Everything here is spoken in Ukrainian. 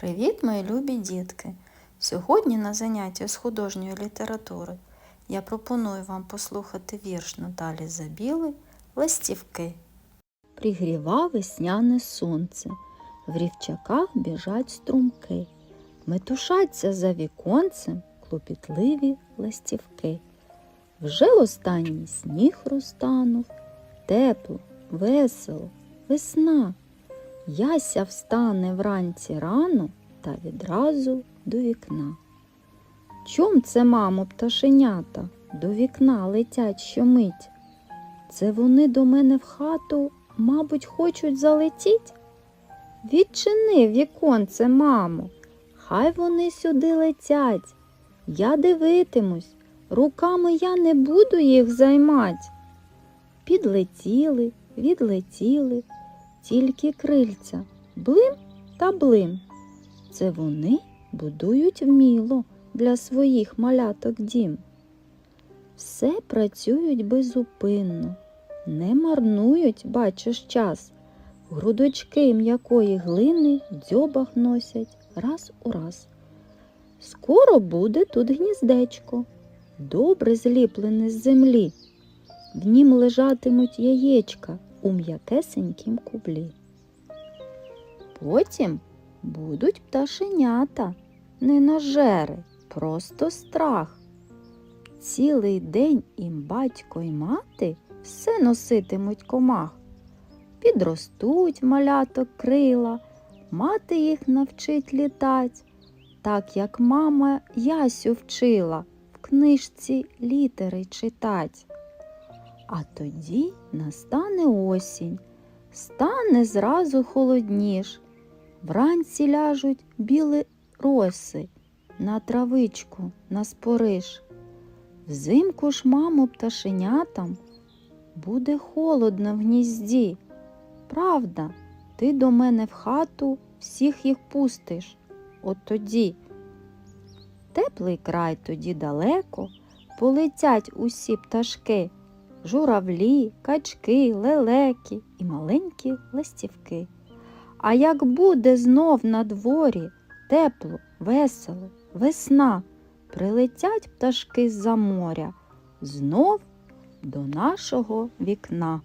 Привіт, мої любі дітки! Сьогодні на занятті з художньої літератури я пропоную вам послухати вірш Наталі Забіли Ластівки. Пригріва весняне сонце, в рівчаках біжать струмки, метушаться за віконцем клопітливі ластівки. Вже останній сніг розтанув, тепло, весело, весна. Яся встане вранці рано та відразу до вікна. Чом це, мамо, пташенята до вікна летять щомить? Це вони до мене в хату, мабуть, хочуть залетіть? Відчини віконце, мамо, хай вони сюди летять. Я дивитимусь, руками я не буду їх займать. Підлетіли, відлетіли, тільки крильця, блим та блим. Це вони будують вміло для своїх маляток дім. Все працюють безупинно, не марнують, бачиш час. Грудочки м'якої глини дзьобах носять раз у раз. Скоро буде тут гніздечко, добре зліплене з землі. В нім лежатимуть яєчка у м'якесенькім кублі. Потім будуть пташенята, не нажери, просто страх. Цілий день їм батько й мати все носитимуть комах. Підростуть маляток крила, мати їх навчить літать, так як мама Ясю вчила в книжці літери читать. А тоді настане осінь, стане зразу холодніш. Вранці ляжуть білі роси на травичку, на спориш. Взимку ж, мамо, пташенятам буде холодно в гнізді. Правда, ти до мене в хату всіх їх пустиш. От тоді. Теплий край тоді далеко, полетять усі пташки журавлі, качки, лелеки і маленькі ластівки. А як буде знов на дворі тепло, весело, весна, прилетять пташки з-за моря знов до нашого вікна.